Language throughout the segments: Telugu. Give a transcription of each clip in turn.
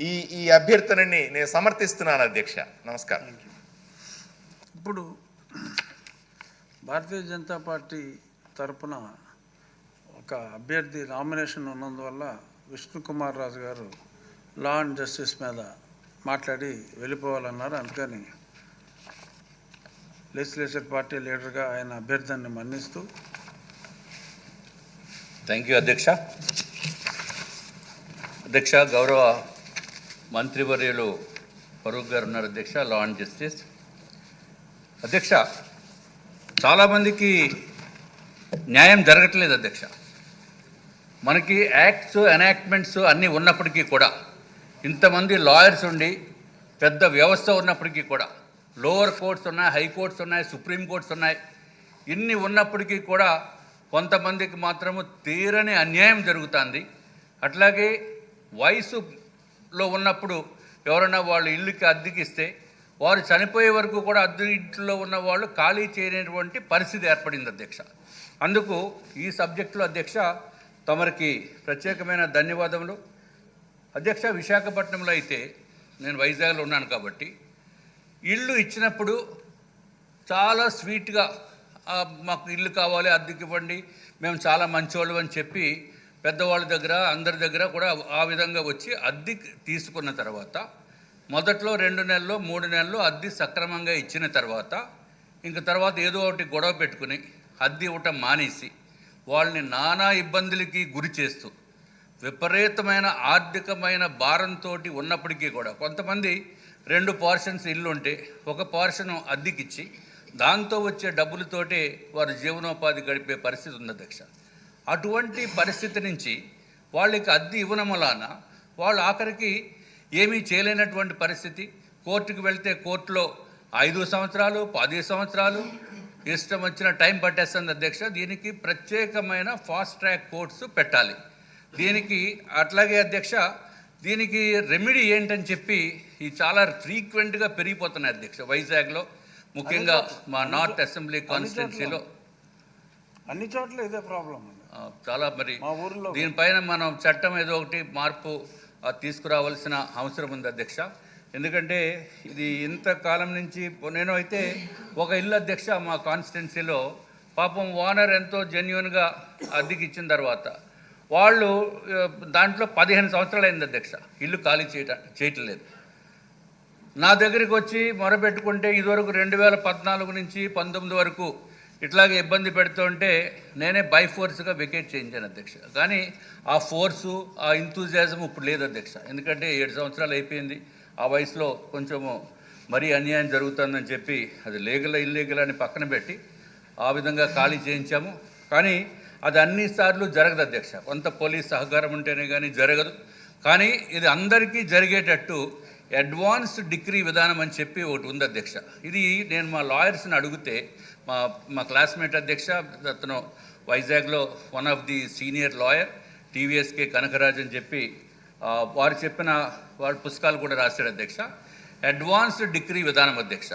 ఈ ఈ అభ్యర్థనని నేను సమర్థిస్తున్నాను అధ్యక్ష. నమస్కారం. ఇప్పుడు భారతీయ జనతా పార్టీ తరపున ఒక అభ్యర్థి నామినేషన్ ఉన్నందువల్ల విష్ణుకుమార్ రాజు గారు లా అండ్ జస్టిస్ మీద మాట్లాడి వెళ్ళిపోవాలన్నారు. అందుకని లెజిస్లేచర్ పార్టీ లీడర్గా ఆయన అభ్యర్థాన్ని మన్నిస్తూ థ్యాంక్ యూ అధ్యక్ష. అధ్యక్ష గౌరవ మంత్రివర్యులు ఫరూక్ గారు ఉన్నారు అధ్యక్ష లా అండ్ జస్టిస్ అధ్యక్ష చాలామందికి న్యాయం జరగట్లేదు అధ్యక్ష. మనకి యాక్ట్స్ ఎనాక్ట్మెంట్స్ అన్నీ ఉన్నప్పటికీ కూడా ఇంతమంది లాయర్స్ ఉండి పెద్ద వ్యవస్థ ఉన్నప్పటికీ కూడా లోవర్ కోర్ట్స్ ఉన్నాయి హైకోర్ట్స్ ఉన్నాయి సుప్రీం కోర్ట్స్ ఉన్నాయి ఇన్ని ఉన్నప్పటికీ కూడా కొంతమందికి మాత్రము తీరని అన్యాయం జరుగుతుంది. అట్లాగే వయసు లో ఉన్నప్పుడు ఎవరైనా వాళ్ళు ఇల్లుకి అద్దెకిస్తే వారు చనిపోయే వరకు కూడా అద్దె ఇంట్లో ఉన్న వాళ్ళు ఖాళీ చేయనటువంటి పరిస్థితి ఏర్పడింది అధ్యక్ష. అందుకు ఈ సబ్జెక్టులో అధ్యక్ష తమరికి ప్రత్యేకమైన ధన్యవాదములు. అధ్యక్ష విశాఖపట్నంలో అయితే నేను వైజాగ్లో ఉన్నాను కాబట్టి ఇల్లు ఇచ్చినప్పుడు చాలా స్వీట్గా మాకు ఇల్లు కావాలి అద్దెకి ఇవ్వండి మేము చాలా మంచోళ్ళు అని చెప్పి పెద్దవాళ్ళ దగ్గర అందరి దగ్గర కూడా ఆ విధంగా వచ్చి అద్దె తీసుకున్న తర్వాత మొదట్లో రెండు నెలలు మూడు నెలలు అద్దె సక్రమంగా ఇచ్చిన తర్వాత ఇంక తర్వాత ఏదో ఒకటి గొడవ పెట్టుకుని అద్దె ఇవ్వటం మానేసి వాళ్ళని నానా ఇబ్బందులకి గురి చేస్తూ విపరీతమైన ఆర్థికమైన భారంతో ఉన్నప్పటికీ కూడా కొంతమంది రెండు పోర్షన్స్ ఇల్లు ఉంటే ఒక పోర్షన్ అద్దెకిచ్చి దాంతో వచ్చే డబ్బులతోటే వారు జీవనోపాధి గడిపే పరిస్థితి ఉంది అధ్యక్ష. అటువంటి పరిస్థితి నుంచి వాళ్ళకి అద్దె ఇవ్వడం వలన వాళ్ళు ఆఖరికి ఏమీ చేయలేనటువంటి పరిస్థితి. కోర్టుకు వెళ్తే కోర్టులో ఐదు సంవత్సరాలు పది సంవత్సరాలు ఇష్టం వచ్చిన టైం పట్టేస్తుంది అధ్యక్ష. దీనికి ప్రత్యేకమైన ఫాస్ట్ ట్రాక్ కోర్ట్స్ పెట్టాలి. దీనికి అట్లాగే అధ్యక్ష దీనికి రెమెడీ ఏంటని చెప్పి ఈ చాలా ఫ్రీక్వెంట్గా పెరిగిపోతున్నాయి అధ్యక్ష. వైజాగ్లో ముఖ్యంగా మా నార్త్ అసెంబ్లీ కాన్స్టిట్యున్సీలో. అన్ని చోట్ల ఇదే ప్రాబ్లం చాలా మరి మా ఊర్లో దీనిపైన మనం చట్టం ఏదో ఒకటి మార్పు తీసుకురావాల్సిన అవసరం ఉంది అధ్యక్ష. ఎందుకంటే ఇది ఇంతకాలం నుంచి నేను అయితే ఒక ఇల్లు అధ్యక్ష మా కాన్స్టిట్యున్సీలో పాపం ఓనర్ ఎంతో జెన్యున్గా అద్దెకి ఇచ్చిన తర్వాత. వాళ్ళు దాంట్లో పదిహేను సంవత్సరాలు అయింది అధ్యక్ష. ఇల్లు ఖాళీ చేయట చేయటం లేదు నా దగ్గరికి వచ్చి మొరపెట్టుకుంటే ఇదివరకు రెండు వేల పద్నాలుగు నుంచి పంతొమ్మిది వరకు ఇట్లాగే ఇబ్బంది పెడుతుంటే నేనే బై ఫోర్స్గా వికెట్ చేయించాను అధ్యక్ష. కానీ ఆ ఫోర్సు ఆ ఇంతూజియాజం ఇప్పుడు లేదు అధ్యక్ష. ఎందుకంటే ఏడు సంవత్సరాలు అయిపోయింది. ఆ వయసులో కొంచెము మరీ అన్యాయం జరుగుతుందని చెప్పి అది లీగల్ ఇల్లీగల్ అని పక్కన పెట్టి ఆ విధంగా ఖాళీ చేయించాము. కానీ అది అన్నిసార్లు జరగదు అధ్యక్ష. కొంత పోలీస్ సహకారం ఉంటేనే కానీ జరగదు. కానీ ఇది అందరికీ జరిగేటట్టు అడ్వాన్స్ డిగ్రీ విధానం అని చెప్పి ఒకటి ఉంది అధ్యక్ష. ఇది నేను మా లాయర్స్ని అడిగితే మా మా క్లాస్మేట్ అధ్యక్ష అతను వైజాగ్లో one of the senior lawyer టీవీఎస్కే Kanakaraj అని చెప్పి వారు చెప్పిన వారి పుస్తకాలు కూడా రాశాడు అధ్యక్ష. అడ్వాన్స్డ్ డిగ్రీ విధానం అధ్యక్ష.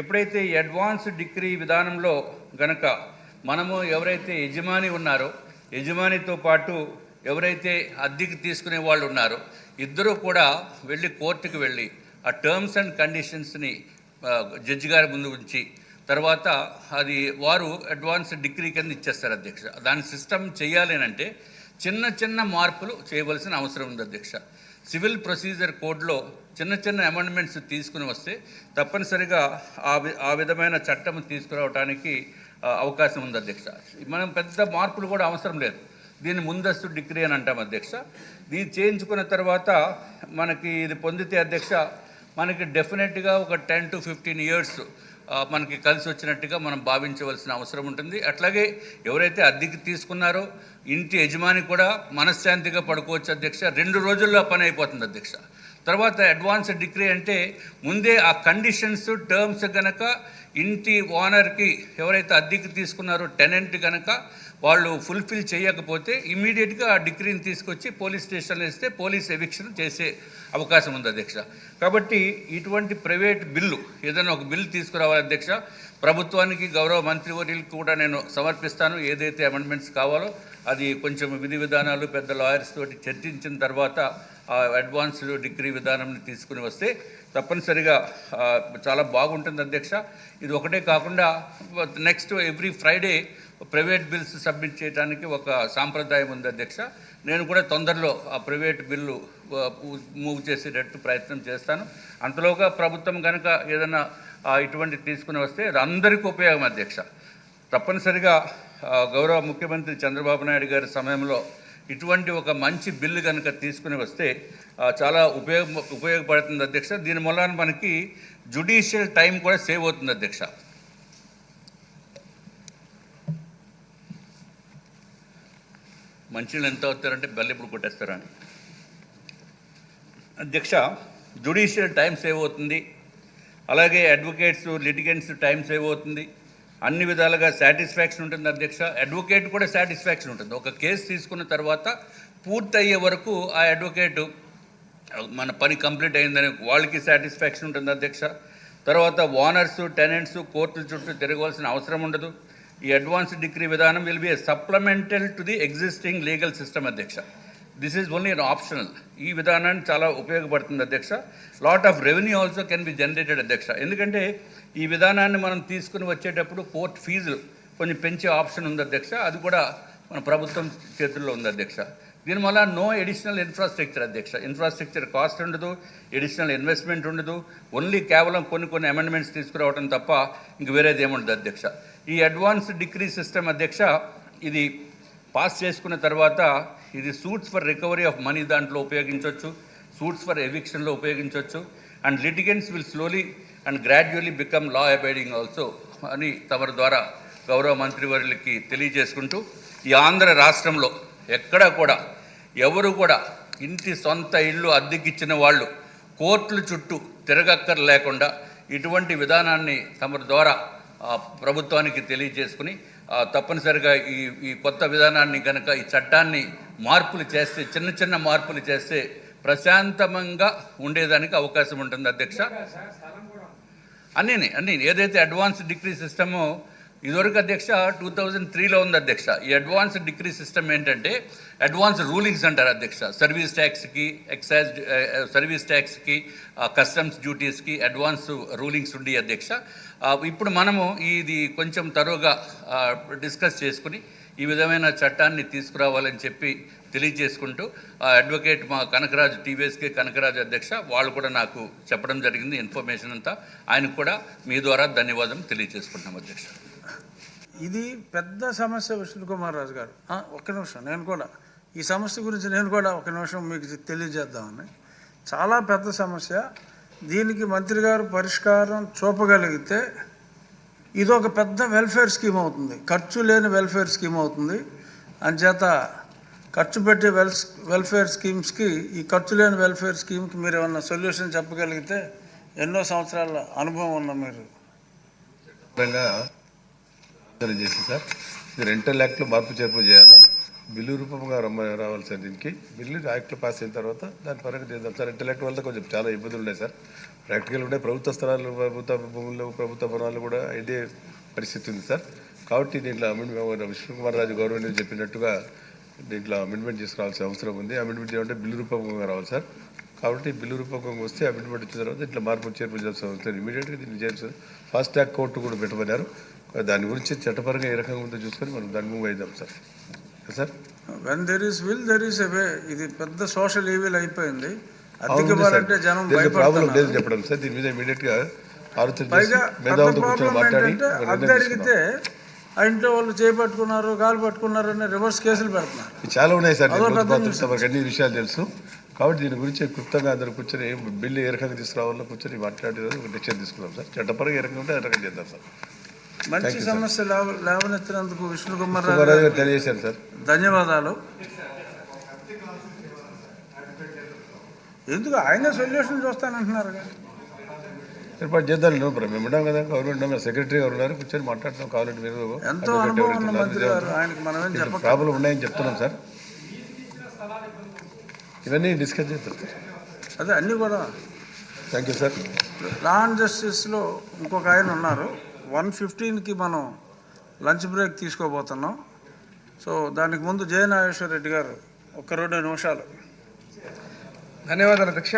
ఎప్పుడైతే అడ్వాన్స్డ్ అడ్వాన్స్ డిగ్రీ విధానంలో గనక మనము ఎవరైతే యజమాని ఉన్నారో యజమానితో పాటు ఎవరైతే అద్దెకి తీసుకునే వాళ్ళు ఉన్నారో ఇద్దరూ కూడా వెళ్ళి కోర్టుకు వెళ్ళి ఆ టర్మ్స్ అండ్ కండిషన్స్ని జడ్జి గారి ముందు ఉంచి తర్వాత అది వారు అడ్వాన్స్ డిగ్రీ కింద ఇచ్చేస్తారు అధ్యక్ష. దాని సిస్టమ్ చేయాలి అని అంటే చిన్న చిన్న మార్పులు చేయవలసిన అవసరం ఉంది అధ్యక్ష. సివిల్ ప్రొసీజర్ కోడ్లో చిన్న చిన్న అమెండ్మెంట్స్ తీసుకుని వస్తే తప్పనిసరిగా ఆ వి ఆ విధమైన చట్టం తీసుకురావడానికి అవకాశం ఉంది అధ్యక్ష. మనం పెద్ద మార్పులు కూడా అవసరం లేదు. దీన్ని ముందస్తు డిగ్రీ అని అంటాం అధ్యక్ష. దీన్ని చేయించుకున్న తర్వాత మనకి ఇది పొందితే అధ్యక్ష మనకి డెఫినెట్గా ఒక టెన్ టు ఫిఫ్టీన్ ఇయర్స్ మనకి కలిసి వచ్చినట్టుగా మనం భావించవలసిన అవసరం ఉంటుంది. అట్లాగే ఎవరైతే అద్దెకి తీసుకున్నారో ఇంటి యజమాని కూడా మనశ్శాంతిగా పడుకోవచ్చు అధ్యక్ష. రెండు రోజుల్లో పని అయిపోతుంది అధ్యక్ష. తర్వాత అడ్వాన్స్ డిగ్రీ అంటే ముందే ఆ కండిషన్స్ టర్మ్స్ గనక ఇంటి ఓనర్కి ఎవరైతే అద్దెకి తీసుకున్నారో టెనెంట్ గనక వాళ్ళు ఫుల్ఫిల్ చేయకపోతే ఇమీడియట్గా ఆ డిగ్రీని తీసుకొచ్చి పోలీస్ స్టేషన్లో ఇస్తే పోలీస్ ఎవిక్షన్ చేసే అవకాశం ఉంది అధ్యక్ష. కాబట్టి ఇటువంటి ప్రైవేట్ బిల్లు ఏదైనా ఒక బిల్లు తీసుకురావాలి అధ్యక్ష. ప్రభుత్వానికి గౌరవ మంత్రివర్యులకు కూడా నేను సమర్పిస్తాను. ఏదైతే అమెండ్మెంట్స్ కావాలో అది కొంచెం విధి విధానాలు పెద్ద లాయర్స్ తోటి చర్చించిన తర్వాత ఆ అడ్వాన్స్డ్ డిగ్రీ విధానంని తీసుకుని వస్తే తప్పనిసరిగా చాలా బాగుంటుంది అధ్యక్ష. ఇది ఒకటే కాకుండా next every Friday private bills submit చేయడానికి ఒక సాంప్రదాయం ఉంది అధ్యక్ష. నేను కూడా తొందరలో ఆ ప్రైవేట్ బిల్లు మూవ్ చేసేటట్టు ప్రయత్నం చేస్తాను. అంతలోగా ప్రభుత్వం కనుక ఏదైనా ఇటువంటి తీసుకుని వస్తే అది అందరికీ ఉపయోగం అధ్యక్ష. తప్పనిసరిగా గౌరవ ముఖ్యమంత్రి చంద్రబాబు నాయుడు గారి సమయంలో ఇటువంటి ఒక మంచి బిల్లు కనుక తీసుకుని వస్తే చాలా ఉపయోగ ఉపయోగపడుతుంది అధ్యక్ష. దీని మూలాన మనకి జుడిషియల్ టైం కూడా సేవ్ అవుతుంది అధ్యక్ష. మంచినీళ్ళు ఎంత అవుతారంటే బెల్ల ఇప్పుడు కొట్టేస్తారని. అధ్యక్ష జుడిషియల్ టైం సేవ్ అవుతుంది. అలాగే అడ్వకేట్స్ లిటిగెంట్స్ టైం సేవ్ అవుతుంది. అన్ని విధాలుగా సాటిస్ఫాక్షన్ ఉంటుంది అధ్యక్ష. అడ్వకేట్ కూడా సాటిస్ఫాక్షన్ ఉంటుంది. ఒక కేసు తీసుకున్న తర్వాత పూర్తి అయ్యే వరకు ఆ అడ్వకేటు మన పని కంప్లీట్ అయిందని వాళ్ళకి సాటిస్ఫాక్షన్ ఉంటుంది అధ్యక్ష. తర్వాత ఓనర్స్ టెనెంట్స్ కోర్టుల చుట్టూ తిరగవలసిన అవసరం ఉండదు. ఈ అడ్వాన్స్ డిగ్రీ విధానం will be a supplemental to the existing legal system అధ్యక్ష. This is only an optional ఈ విధానాన్ని చాలా ఉపయోగపడుతుంది అధ్యక్ష. Lot of revenue also can be generated అధ్యక్ష. ఎందుకంటే ఈ విధానాన్ని మనం తీసుకుని వచ్చేటప్పుడు కోర్ట్ ఫీజులు కొంచెం పెంచే ఆప్షన్ ఉంది అధ్యక్ష. అది కూడా మన ప్రభుత్వం చేతుల్లో ఉంది అధ్యక్ష. దీనివల్ల నో ఎడిషనల్ ఇన్ఫ్రాస్ట్రక్చర్ అధ్యక్ష. ఇన్ఫ్రాస్ట్రక్చర్ కాస్ట్ ఉండదు ఎడిషనల్ ఇన్వెస్ట్మెంట్ ఉండదు. ఓన్లీ కేవలం కొన్ని కొన్ని అమెండ్మెంట్స్ తీసుకురావడం తప్ప ఇంక వేరేది ఏముండదు అధ్యక్ష. ఈ అడ్వాన్స్ డిగ్రీ సిస్టమ్ అధ్యక్ష ఇది పాస్ చేసుకున్న తర్వాత ఇది suits for recovery of money దాంట్లో ఉపయోగించవచ్చు సూట్స్ ఫర్ ఎవిక్షన్లో ఉపయోగించవచ్చు and litigants will slowly and gradually become law abiding also అని తమరి ద్వారా గౌరవ మంత్రివర్యులకి తెలియజేసుకుంటూ ఈ ఆంధ్ర రాష్ట్రంలో ఎక్కడా కూడా ఎవరు కూడా ఇంటి సొంత ఇల్లు అద్దెకిచ్చిన వాళ్ళు కోర్టుల చుట్టూ తిరగక్కర్ లేకుండా ఇటువంటి విధానాన్ని తమరి ద్వారా ప్రభుత్వానికి తెలియజేసుకుని తప్పనిసరిగా ఈ ఈ కొత్త విధానాన్ని కనుక ఈ చట్టాన్ని మార్పులు చేస్తే చిన్న చిన్న మార్పులు చేస్తే ప్రశాంతంగా ఉండేదానికి అవకాశం ఉంటుంది అధ్యక్ష. అన్నీ అన్నీ ఏదైతే అడ్వాన్స్ డిగ్రీ సిస్టమో ఇదివరకు అధ్యక్ష టూ థౌజండ్ త్రీలో ఉంది అధ్యక్ష. ఈ అడ్వాన్స్ డిగ్రీ సిస్టమ్ ఏంటంటే అడ్వాన్స్ రూలింగ్స్ అంటారు అధ్యక్ష. సర్వీస్ ట్యాక్స్కి ఎక్సైజ్ సర్వీస్ ట్యాక్స్కి కస్టమ్స్ డ్యూటీస్కి అడ్వాన్స్ రూలింగ్స్ ఉండి అధ్యక్ష. ఇప్పుడు మనము ఇది కొంచెం తరువుగా డిస్కస్ చేసుకుని ఈ విధమైన చట్టాన్ని తీసుకురావాలని చెప్పి తెలియజేసుకుంటూ ఆ అడ్వకేట్ మా కనకరాజు టీవీఎస్కే కనకరాజు అధ్యక్ష వాళ్ళు కూడా నాకు చెప్పడం జరిగింది ఇన్ఫర్మేషన్ అంతా. ఆయనకు కూడా మీ ద్వారా ధన్యవాదం తెలియజేసుకుంటున్నాం అధ్యక్ష. ఇది పెద్ద సమస్య విష్ణు కుమార్ రాజు గారు. ఒక్క నిమిషం నేను కూడా. ఈ సమస్య గురించి నేను కూడా ఒక నిమిషం మీకు తెలియజేద్దామని. చాలా పెద్ద సమస్య. దీనికి మంత్రి గారు పరిష్కారం చూపగలిగితే ఇది ఒక పెద్ద వెల్ఫేర్ స్కీమ్ అవుతుంది. ఖర్చు లేని వెల్ఫేర్ స్కీమ్ అవుతుంది. అంచేత ఖర్చు పెట్టే వెల్ వెల్ఫేర్ స్కీమ్స్కి ఈ ఖర్చు లేని వెల్ఫేర్ స్కీమ్కి మీరు ఏమన్నా సొల్యూషన్ చెప్పగలిగితే ఎన్నో సంవత్సరాల అనుభవం ఉన్న మీరు. చేసి సార్. ఇది రెంటల్ యాక్ట్లో మార్పు చేర్పు చేయాలా? బిల్లు రూపంగా రమ్మ రావాలి సార్ దీనికి. బిల్లు యాక్ట్లో పాస్ అయిన తర్వాత దాని పరంగా చేద్దాం. సార్ రెంటల్ యాక్ట్ వల్ల కొంచెం చాలా ఇబ్బందులు ఉన్నాయి సార్. ప్రాక్టికల్ ఉండే ప్రభుత్వ స్థలాలు ప్రభుత్వ భూములు ప్రభుత్వ భవనాలు కూడా ఇదే పరిస్థితి ఉంది సార్. కాబట్టి దీంట్లో అమెండ్మెంట్ విష్ణుకుమార్ రాజు గవర్నమెంట్ చెప్పినట్టుగా దీంట్లో అమెండ్మెంట్ తీసుకురావాల్సిన అవసరం ఉంది. అమెండ్మెంట్ చేయాలంటే బిల్లు రూపకంగా రావాలి సార్. కాబట్టి బిల్లు రూపకంగా వస్తే అమెండ్మెంట్ వచ్చిన తర్వాత ఇట్లా మార్పు చేర్పు చేయాల్సిన అవసరం ఇమీడియట్గా దీన్ని చేయాల్సి ఫాస్ట్ ట్రాక్ కోర్టు కూడా పెట్టమన్నారు. దాని గురించి చట్టపరంగా ఏ రకంగా ఉందో చూసుకొని మనం దాని move అయిద్దాం sir. Sir when there is will there is a way ఇది పెద్ద సోషల్ ఈవిల్ అయిపోయింది. ఇవ్వాలంటే జనం ప్రాబ్లం లేదు చెప్పడం సార్. దీని మీద ఇమీడియట్గా ఆలోచన చేసి పైగా పెద్ద మేధావులతో కూర్చొని ప్రాబ్లం మాట్లాడి ఏంటంటే ఒక అద్దె నిర్ణయం అడిగితే ఆ ఇంట్లో వాళ్ళు చేపట్టుకున్నారు కాలు పట్టుకున్నారు అని రివర్స్ కేసులు పెడుతున్నారు. చాలా ఉన్నాయి సార్. అన్ని విషయాలు తెలుసు. కాబట్టి దీని గురించి క్లుప్తంగా అందరూ కూర్చొని బిల్లు ఏ రకంగా తీసుకురావాలో కూర్చొని మాట్లాడి ఒక డిసిషన్ తీసుకున్నాం సార్. చట్టపరంగా ఏ రకంగా ఉంటే ఆ రకంగా చేద్దాం సార్. మంచి. సమస్య లేవ- లేవనెత్తినందుకు విష్ణు కుమార్ గారికి తెలియజేశారు సార్ ధన్యవాదాలు. ఎందుకు? ఆయన సొల్యూషన్ చూస్తానంటున్నారు ఏర్పాటు చేద్దాం నో మేము ఉన్నాం కదా గవర్నమెంట్ సెక్రటరీ గారు ఉన్నారు కూర్చొని మాట్లాడతాం కావాలంటే మీరు. ఎంతో ప్రాబ్లం ఉన్నాయని చెప్తున్నాం సార్ ఇవన్నీ డిస్కస్ సార్ అదే అన్నీ కూడా thank you sir law and జస్టిస్లో ఇంకొక ఆయన ఉన్నారు. వన్ ఫిఫ్టీన్కి మనం లంచ్ బ్రేక్ తీసుకోబోతున్నాం. సో దానికి ముందు జయ నాగేశ్వర రెడ్డి గారు ఒక రెండు నిమిషాలు. ధన్యవాదాలు అధ్యక్ష